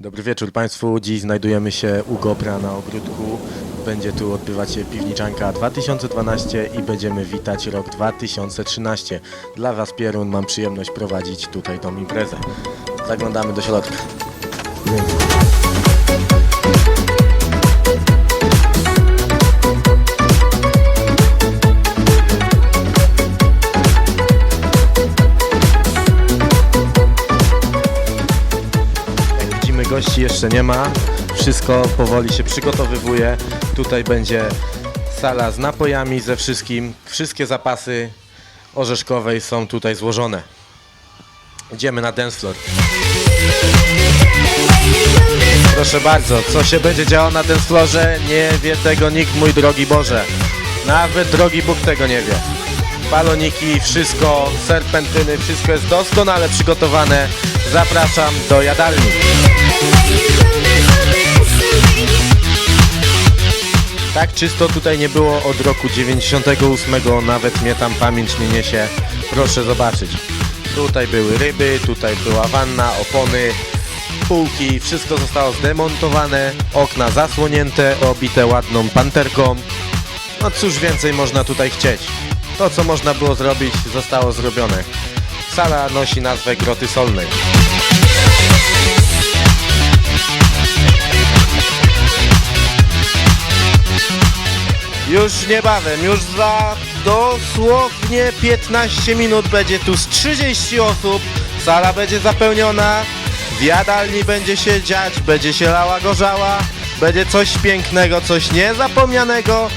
Dobry wieczór Państwu. Dziś znajdujemy się u Gopra na ogródku. Będzie tu odbywać się Piwniczanka 2012 i będziemy witać rok 2013. Dla Was Pierun mam przyjemność prowadzić tutaj tą imprezę. Zaglądamy do środka. Jak gości jeszcze nie ma. Wszystko powoli się przygotowywuje. Tutaj będzie sala z napojami, ze wszystkim. Wszystkie zapasy orzeszkowej są tutaj złożone. Idziemy na dance floor. Proszę bardzo, co się będzie działo na dance floorze? Nie wie tego nikt, mój drogi Boże. Nawet drogi Bóg tego nie wie. Baloniki, wszystko, serpentyny, wszystko jest doskonale przygotowane. Zapraszam do jadalni. Tak czysto tutaj nie było od roku 98, nawet mnie tam pamięć nie niesie. Proszę zobaczyć. Tutaj były ryby, tutaj była wanna, opony, półki, wszystko zostało zdemontowane, okna zasłonięte, obite ładną panterką. No cóż więcej można tutaj chcieć. To co można było zrobić zostało zrobione. Sala nosi nazwę Groty Solnej. Już niebawem, już za dosłownie 15 minut będzie tu z 30 osób. Sala będzie zapełniona, w jadalni będzie się dziać, będzie się lała gorzała, będzie coś pięknego, coś niezapomnianego,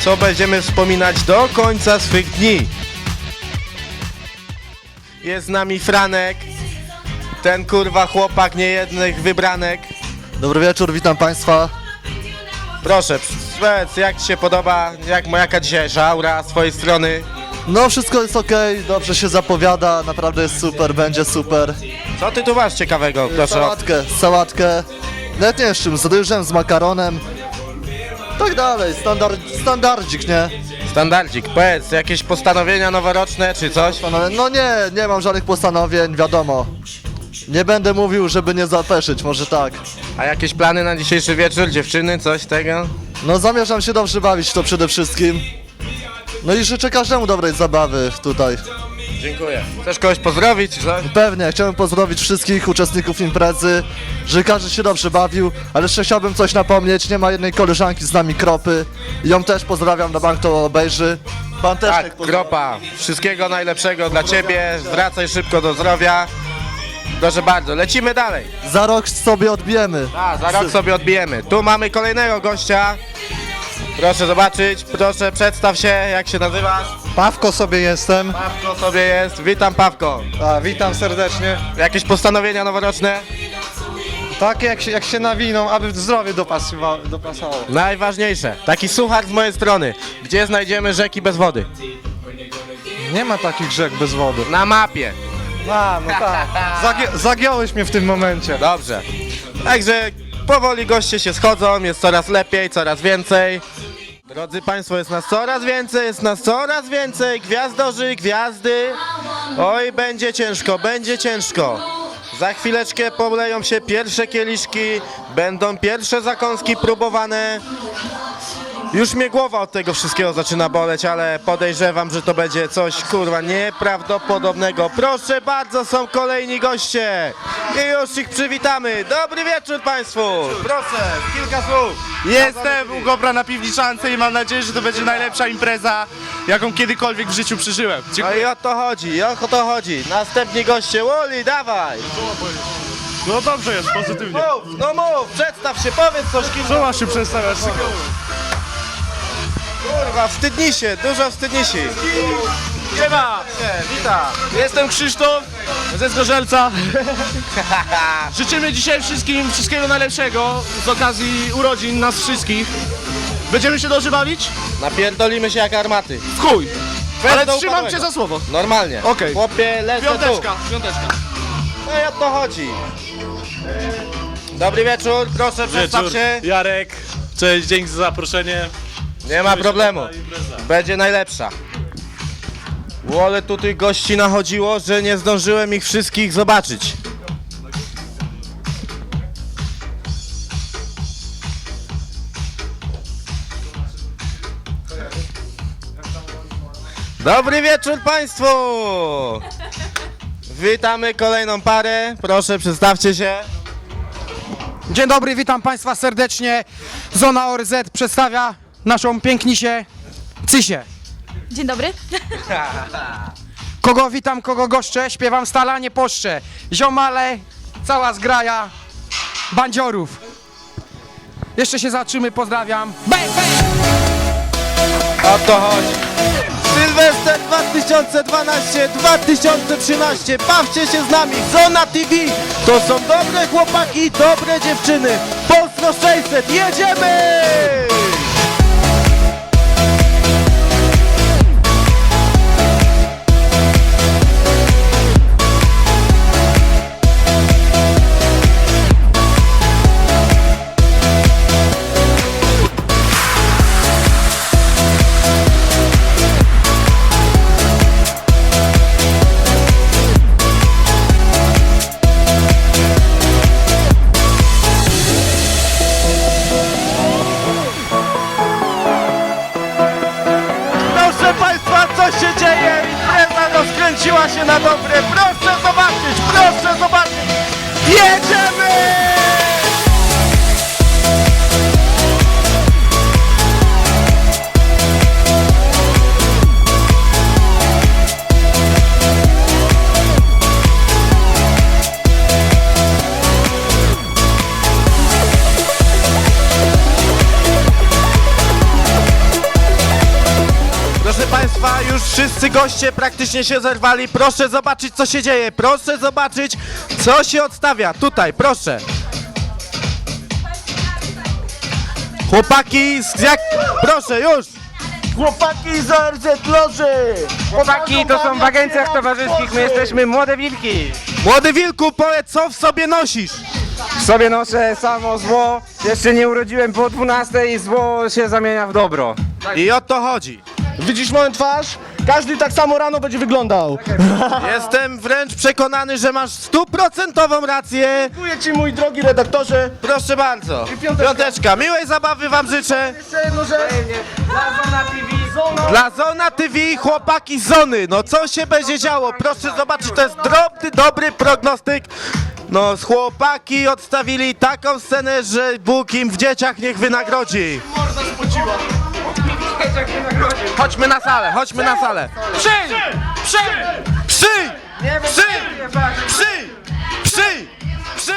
co będziemy wspominać do końca swych dni. Jest z nami Franek, ten kurwa chłopak niejednych wybranek. Dobry wieczór, witam Państwa. Proszę, powiedz jak Ci się podoba, jak, jaka dzisiejsza aura z Twojej strony? No wszystko jest ok, dobrze się zapowiada, naprawdę jest super, będzie super. Co Ty tu masz ciekawego, proszę? Sałatkę, sałatkę, nawet nie wiem z czym, z ryżem, z makaronem. Tak dalej, standard, standardzik, nie? Standardzik, powiedz, jakieś postanowienia noworoczne czy coś? Panowie, No nie, nie mam żadnych postanowień, wiadomo. Nie będę mówił, żeby nie zapeszyć, może tak. A jakieś plany na dzisiejszy wieczór, dziewczyny, coś tego? No zamierzam się dobrze bawić, to przede wszystkim. No i życzę każdemu dobrej zabawy tutaj. Dziękuję. Chcesz kogoś pozdrowić coś? Pewnie, chciałem pozdrowić wszystkich uczestników imprezy, że każdy się dobrze bawił, ale jeszcze chciałbym coś napomnieć, nie ma jednej koleżanki z nami Kropy, ją też pozdrawiam, na bank to obejrzy. Pan też Tak, pozdrawia. Kropa, wszystkiego najlepszego dla Ciebie, wracaj szybko do zdrowia. Proszę bardzo, lecimy dalej. Za rok sobie odbijemy. A, za rok sobie odbijemy. Tu mamy kolejnego gościa. Proszę zobaczyć, proszę przedstaw się, jak się nazywasz? Pawko sobie jestem. Pawko sobie jest, witam Pawko. A, witam serdecznie. Jakieś postanowienia noworoczne? Tak jak się, jak się nawiną, aby zdrowie dopasowało. dopasowało. Najważniejsze, taki suchar z mojej strony. Gdzie znajdziemy rzeki bez wody? Nie ma takich rzek bez wody. Na mapie. A, no tak. Zagie, zagiąłeś mnie w tym momencie. Dobrze. Także powoli goście się schodzą, jest coraz lepiej, coraz więcej. Drodzy Państwo, jest nas coraz więcej, jest nas coraz więcej. Gwiazdorzy, gwiazdy. Oj, będzie ciężko, będzie ciężko. Za chwileczkę poleją się pierwsze kieliszki, będą pierwsze zakąski próbowane. Już mnie głowa od tego wszystkiego zaczyna boleć, ale podejrzewam, że to będzie coś kurwa nieprawdopodobnego. Proszę bardzo, są kolejni goście i już ich przywitamy. Dobry wieczór Państwu. Proszę, kilka słów. Jestem u Gopra na piwniczance i mam nadzieję, że to będzie najlepsza impreza, jaką kiedykolwiek w życiu przeżyłem. No Dziękuję. i o to chodzi, i o to chodzi. Następni goście, Woli, dawaj. No dobrze jest, pozytywnie. Mów, no mów, przedstaw się, powiedz coś kim. Co masz się przedstawiać? Kurwa, wstydni się, dużo wstydni się. Siema! Witam. Jestem Krzysztof ze Zgorzelca. Życzymy dzisiaj wszystkim wszystkiego najlepszego z okazji urodzin nas wszystkich. Będziemy się dobrze bawić? Napierdolimy się jak armaty. W chuj! Ale do trzymam upadłego. cię za słowo. Normalnie. Okej. Chłopie, lecę tu. Piąteczka, piąteczka. No i o to chodzi. Dobry wieczór, proszę przedstaw się. Jarek, cześć, dzięki za zaproszenie. Nie ma problemu. Będzie najlepsza. U, tutaj gości nachodziło, że nie zdążyłem ich wszystkich zobaczyć. Dobry wieczór Państwu! Witamy kolejną parę. Proszę, przedstawcie się. Dzień dobry, witam Państwa serdecznie. Zona ORZ przedstawia naszą pięknisię Cysię. Dzień dobry. Kogo witam, kogo goszczę, śpiewam stala, nie poszczę. Ziomale, cała zgraja bandziorów. Jeszcze się zatrzymy, pozdrawiam. Bang, bang! O to chodzi. Sylwester 2012-2013. Bawcie się z nami. Zona TV. To są dobre chłopaki, dobre dziewczyny. Polsko 600. Jedziemy! Się na dobre. Proszę zobaczyć, proszę zobaczyć. Jedziemy! Wszyscy goście praktycznie się zerwali. Proszę zobaczyć, co się dzieje. Proszę zobaczyć, co się odstawia. Tutaj, proszę. Chłopaki z jak... Proszę, już! Chłopaki z ORZ Loży! Chłopaki, to są w agencjach towarzyskich, my jesteśmy młode wilki. Młody Wilku, powiedz, co w sobie nosisz? W sobie noszę samo zło, jeszcze nie urodziłem po 12 i zło się zamienia w dobro. I o to chodzi. Widzisz moją twarz? Każdy tak samo rano będzie wyglądał. Jestem wręcz przekonany, że masz stuprocentową rację. Dziękuję Ci mój drogi redaktorze. Proszę bardzo. Piąteczka. Miłej zabawy Wam życzę. Dla Zona TV chłopaki Zony. No co się będzie działo? Proszę zobaczyć, to jest drobny, dobry prognostyk. No chłopaki odstawili taką scenę, że Bóg im w dzieciach niech wynagrodzi. Chodźmy na salę, chodźmy na salę. Przy! Przy! Przy! Przy! Przy! Przy! Przy!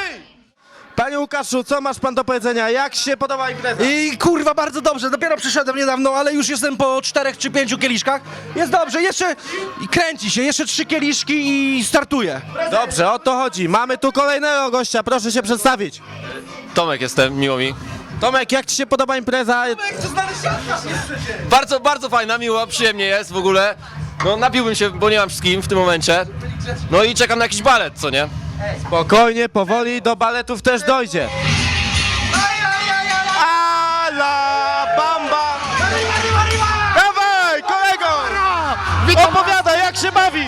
Panie Łukaszu, co masz pan do powiedzenia? Jak się podoba impreza? I kurwa bardzo dobrze, dopiero przyszedłem niedawno, ale już jestem po czterech czy pięciu kieliszkach. Jest dobrze, jeszcze i kręci się, jeszcze trzy kieliszki i startuję. Dobrze, o to chodzi. Mamy tu kolejnego gościa, proszę się przedstawić. Tomek jestem, miło mi. Tomek, jak ci się podoba impreza? Bardzo, bardzo fajna, miła, przyjemnie jest w ogóle. No napiłbym się, bo nie mam z kim w tym momencie. No i czekam na jakiś balet, co nie? Spokojnie, powoli, do baletów też dojdzie. Ala bamba! Dawaj, kolego! Opowiadaj, jak się bawisz?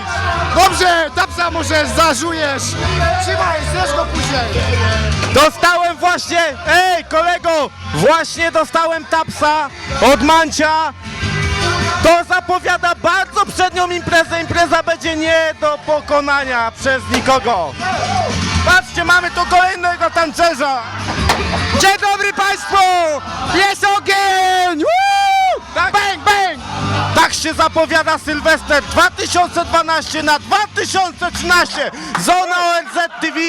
Dobrze, tapsa może zażujesz. Trzymaj, zresztą go później. Dostałem właśnie, ej kolego, właśnie dostałem tapsa od Mancia. To zapowiada bardzo przednią imprezę. Impreza będzie nie do pokonania przez nikogo. Patrzcie, mamy tu kolejnego tancerza. Dzień dobry Państwu! Jest ogień! Woo! Tak! Tak się zapowiada Sylwester 2012 na 2013. Zona ONZ TV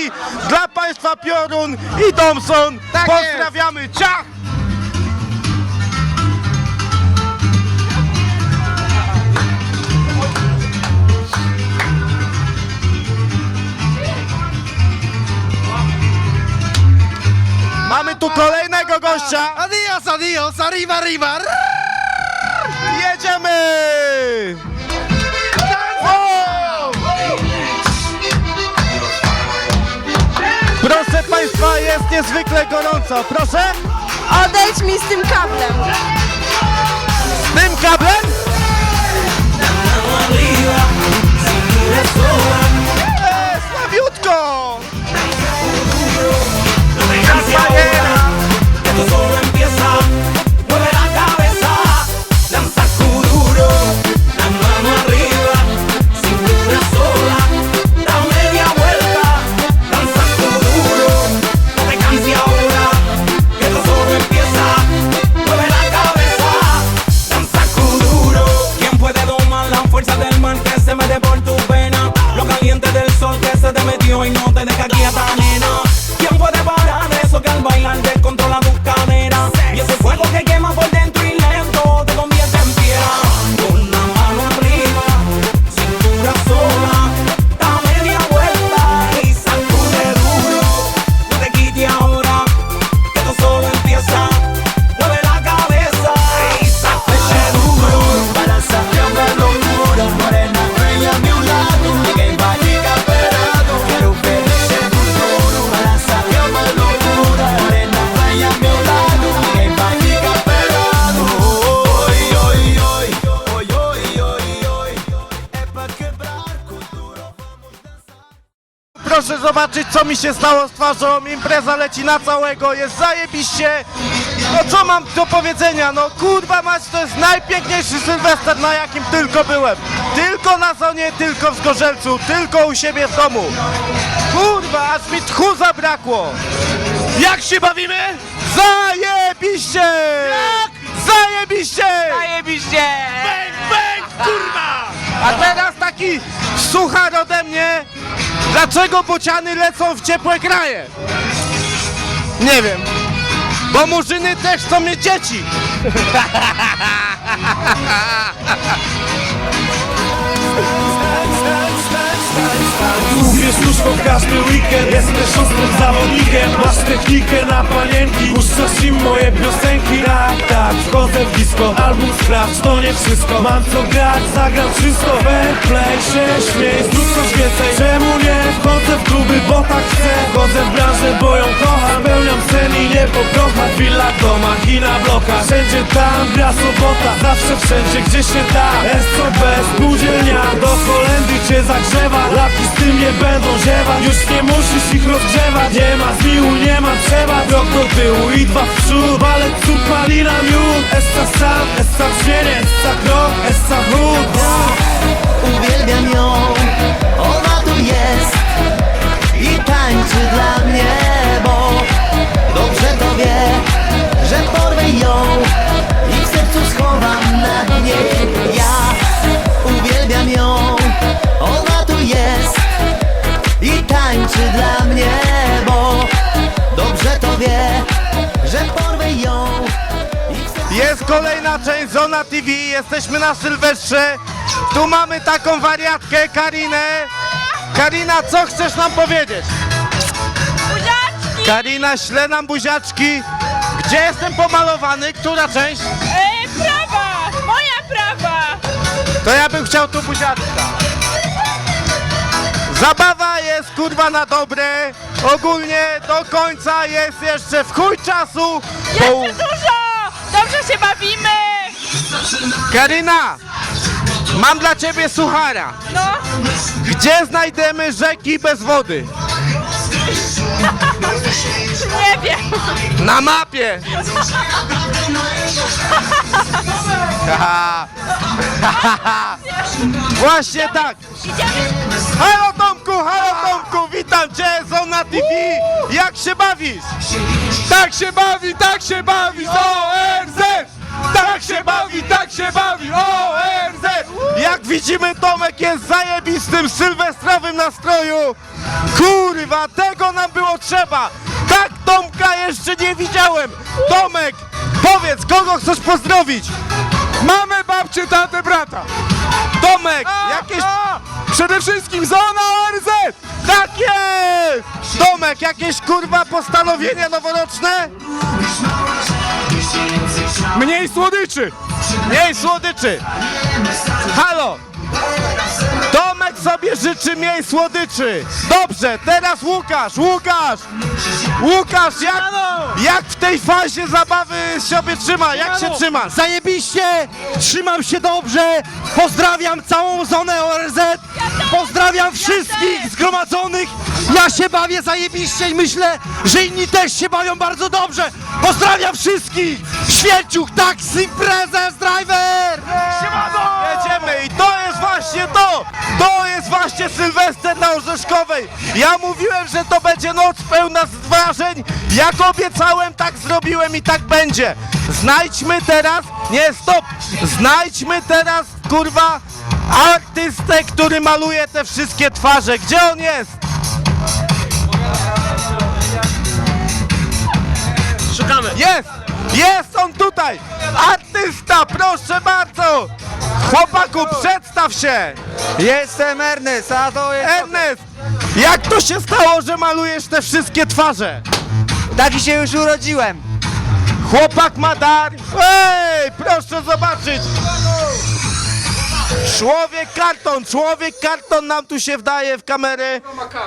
dla Państwa Piorun i Domson. Pozdrawiamy, ciach! Mamy tu kolejnego gościa. Adios, adios, arriba, arriba. Jedziemy! Wow! Proszę Państwa, jest niezwykle gorąco. Proszę, Odejdź mi z tym kablem. z tym kablem? Zobaczyć co mi się stało z twarzą, impreza leci na całego, jest zajebiście. No co mam do powiedzenia, no kurwa mać, to jest najpiękniejszy Sylwester na jakim tylko byłem. Tylko na zonie, tylko w Zgorzelcu, tylko u siebie w domu. Kurwa, aż mi tchu zabrakło. Jak się bawimy? Zajebiście! Jak? Zajebiście! Zajebiście! Bang, bang, kurwa! A teraz taki suchar ode mnie. Dlaczego bociany lecą w ciepłe kraje? Nie wiem. Bo murzyny też chcą mieć dzieci. Tuż w każdy weekend. Jesteś ostrym zawodnikiem. Masz technikę na panienki. Puszczasz im moje piosenki. Tak, tak, wchodzę w disco. Album sprawdź, to nie wszystko. Mam co grać, zagram wszystko. Fair play, się śmiej, zrób coś więcej. Czemu nie? Wchodzę w kluby, bo tak chcę. Wchodzę w branżę, bo ją kocham. Spełniam sen i nie poprochać W willach, domach i na blokach. Wszędzie tam gra sobota. Zawsze wszędzie, gdzie się da. SOB, spółdzielnia. Do kolendy cię zagrzewa Lapki z tym nie będą ziewać Już nie musisz ich rozgrzewać. Nie ma zmiłu, nie ma trzeba Krok do tyłu i dwa w przód. Balet, cud, malina, miód. Essa sam, essa brzmienie Essa krok, essa chód Uwielbiam ją, ona tu jest i tańczy dla mnie, bo dobrze to wie, że porwę kolejna część Zona TV. Jesteśmy na Sylwestrze. Tu mamy taką wariatkę, Karinę. Karina, co chcesz nam powiedzieć? Buziaczki! Karina, śle nam buziaczki. Gdzie jestem pomalowany? Która część? Ej, prawa! Moja prawa! To ja bym chciał tu buziaczka. Zabawa jest kurwa na dobre. Ogólnie do końca jest jeszcze w chuj czasu. Jeszcze! Dobrze się bawimy! Karyna, mam dla ciebie suchara. No, Gdzie znajdziemy rzeki bez wody? nie wiem. Na mapie. Haha. Właśnie tak. Idziemy. Halo Tomku, halo Tomku, witam cię, Zona TV. Jak się bawisz? Tak się bawi, tak się bawi! ORZ! Tak się bawi, tak się bawi! ORZ! Jak widzimy, Tomek jest zajebistym sylwestrowym nastroju. Kurwa, tego nam było trzeba. Tak Tomka jeszcze nie widziałem. Tomek, powiedz, kogo chcesz pozdrowić? Mamy babcię, tatę, brata! Tomek, jakieś... Przede wszystkim zona ORZ! Tak jest! Tomek, jakieś kurwa postanowienia noworoczne? Mniej słodyczy! Mniej słodyczy! Halo! Sobie życzy mniej słodyczy! Dobrze, teraz Łukasz! Łukasz! Łukasz, jak, jak w tej fazie zabawy sobie trzyma? Jak się trzyma? Zajebiście! Trzymam się dobrze! Pozdrawiam całą zonę ORZ! Pozdrawiam wszystkich zgromadzonych! Ja się bawię zajebiście i myślę, że inni też się bawią bardzo dobrze! Pozdrawiam wszystkich! Święciuch, taksi, prezes, driver! Jedziemy i to jest właśnie to! To jest właśnie Sylwester na Orzeszkowej! Ja mówiłem, że to będzie noc pełna wrażeń. Jak obiecałem, tak zrobiłem i tak będzie. Znajdźmy teraz, nie stop, znajdźmy teraz, kurwa, artystę, który maluje te wszystkie twarze. Gdzie on jest? Szukamy. Jest! Jest on tutaj! Artysta, proszę bardzo! Chłopaku, przedstaw się! Jestem Ernest, a to jest... Ernest! Jak to się stało, że malujesz te wszystkie twarze? Taki się już urodziłem! Chłopak ma dar. Ej, proszę zobaczyć! Człowiek karton, człowiek karton nam tu się wdaje w kamerę.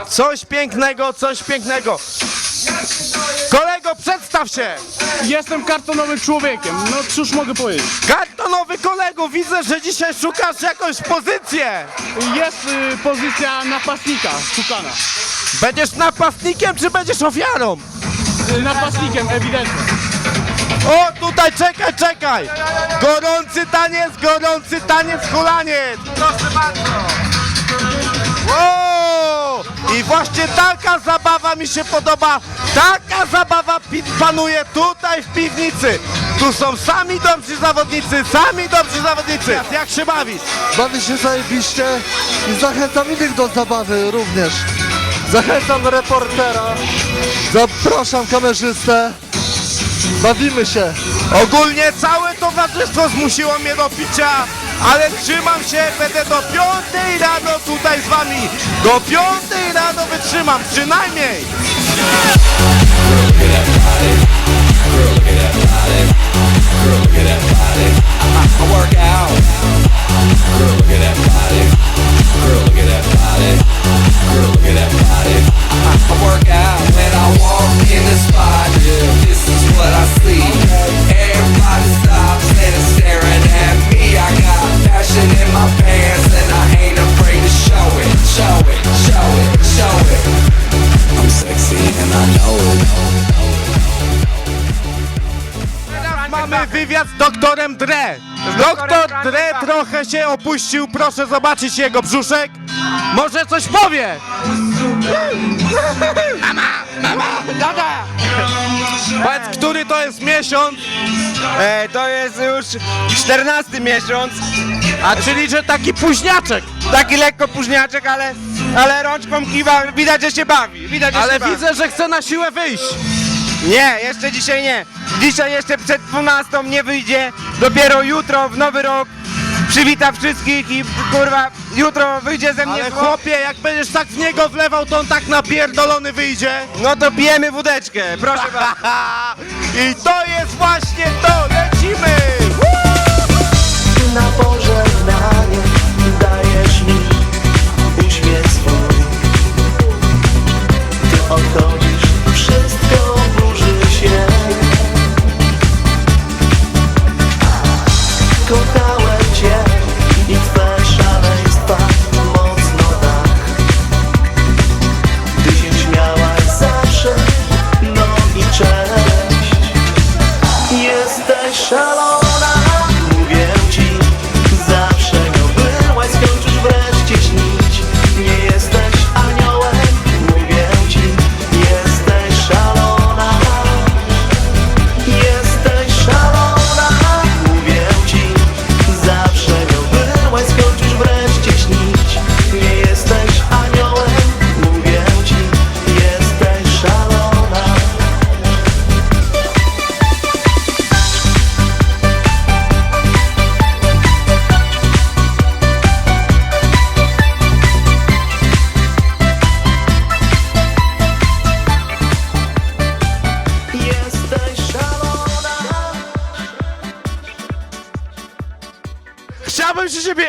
Coś pięknego, coś pięknego. Kolego, przedstaw się! Jestem kartonowym człowiekiem, no cóż mogę powiedzieć. Kartonowy kolego, widzę, że dzisiaj szukasz jakąś pozycję. Jest y, pozycja napastnika szukana. Będziesz napastnikiem czy będziesz ofiarą? Napastnikiem, ewidentnie. O, tutaj czekaj, czekaj! Gorący taniec, gorący taniec, hulaniec! Proszę bardzo! O! I właśnie taka zabawa mi się podoba. Taka zabawa panuje tutaj w piwnicy. Tu są sami dobrzy zawodnicy, sami dobrzy zawodnicy. Jak się bawisz? Bawię się zajebiście i zachęcam innych do zabawy również. Zachęcam reportera, zapraszam kamerzystę. Bawimy się. Ogólnie całe towarzystwo zmusiło mnie do picia, ale trzymam się, będę do piątej rano tutaj z wami. Do piątej rano wytrzymam, przynajmniej. Teraz z doktorem Dre. Doktor Dre trochę się opuścił, proszę zobaczyć jego brzuszek. Może coś powie. Powiedz, który to jest miesiąc? E, to jest już 14 miesiąc. A czyli, że taki późniaczek. Taki lekko późniaczek, ale, ale rączką kiwa, widać, że się bawi. Widać, że Ale się bawi. widzę, że chce na siłę wyjść. Nie, jeszcze dzisiaj nie. Dzisiaj jeszcze przed 12 nie wyjdzie. Dopiero jutro, w nowy rok, przywita wszystkich i kurwa, jutro wyjdzie ze mnie Ale zło. chłopie, jak będziesz tak w niego wlewał, to on tak napierdolony wyjdzie. No to pijemy wódeczkę, proszę bardzo. I to jest właśnie to, lecimy! Na dajesz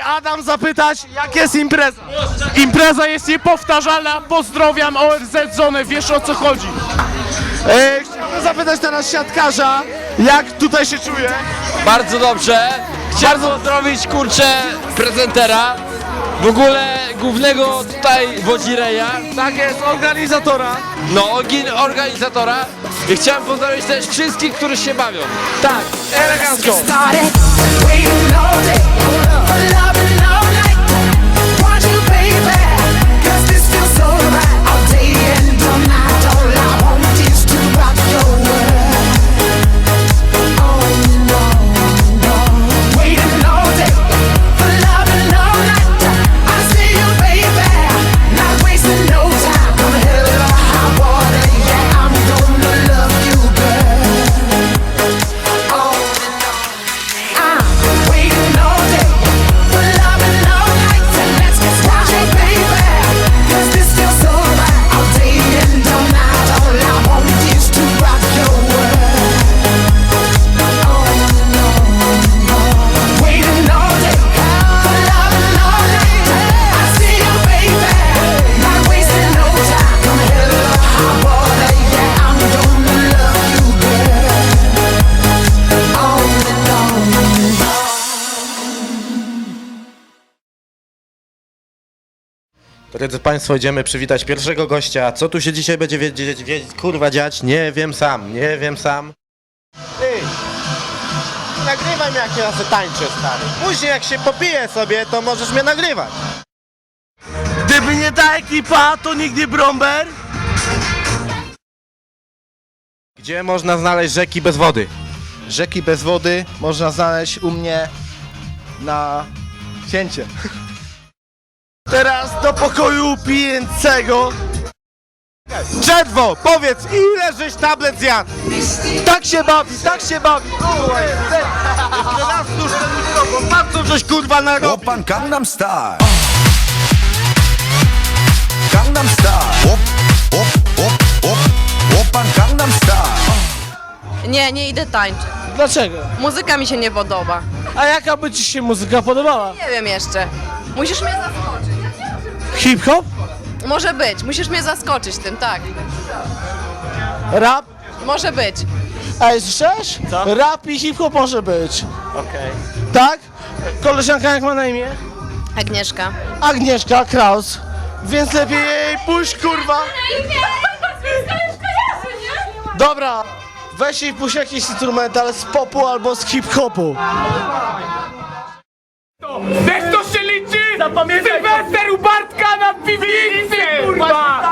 Adam, zapytać, jak jest impreza? Impreza jest niepowtarzalna, pozdrowiam ORZ Zonę, wiesz o co chodzi. E, chciałbym zapytać teraz siatkarza, jak tutaj się czuje? Bardzo dobrze. Chciałem pozdrowić kurczę prezentera. W ogóle głównego tutaj wodzireja. Tak jest, organizatora. No, orgi- organizatora. I chciałem pozdrowić też wszystkich, którzy się bawią. Tak, elegancko. started Drodzy Państwo, idziemy przywitać pierwszego gościa. Co tu się dzisiaj będzie wiedzieć, wiedzieć kurwa dziać? Nie wiem sam, nie wiem sam. Ty, nagrywaj mnie jak ja sobie tańczę, stary. Później jak się popiję sobie, to możesz mnie nagrywać. Gdyby nie ta ekipa, to nigdy Bromber. Gdzie można znaleźć rzeki bez wody? Rzeki bez wody można znaleźć u mnie na cięcie. Teraz do pokoju pijącego. Drzewo, powiedz, ile żeś tablet zjadł? Tak się bawi, tak się bawi. Jeszcze raz tuż ten mikrofon, patrz co żeś kurwa narobił. Opan Gangnam Style Gangnam Style Op, op, op, op Opan Gangnam Style Nie, nie idę tańczyć. Dlaczego? Muzyka mi się nie podoba. A jaka by ci się muzyka podobała? Nie wiem jeszcze. Musisz mnie zaskoczyć. Hip-hop? Może być, musisz mnie zaskoczyć tym, tak. Rap? Może być. Ej, słyszysz? Co? Rap i hip-hop może być. Okej. Tak? Koleżanka jak ma na imię? Agnieszka. Agnieszka Kraus. Więc lepiej jej pójść, kurwa. Dobra, weź jej puść jakiś instrumental z popu albo z hip-hopu. Też to się liczy! Zapamiętaj! Sylwester! piwnicy, kurwa!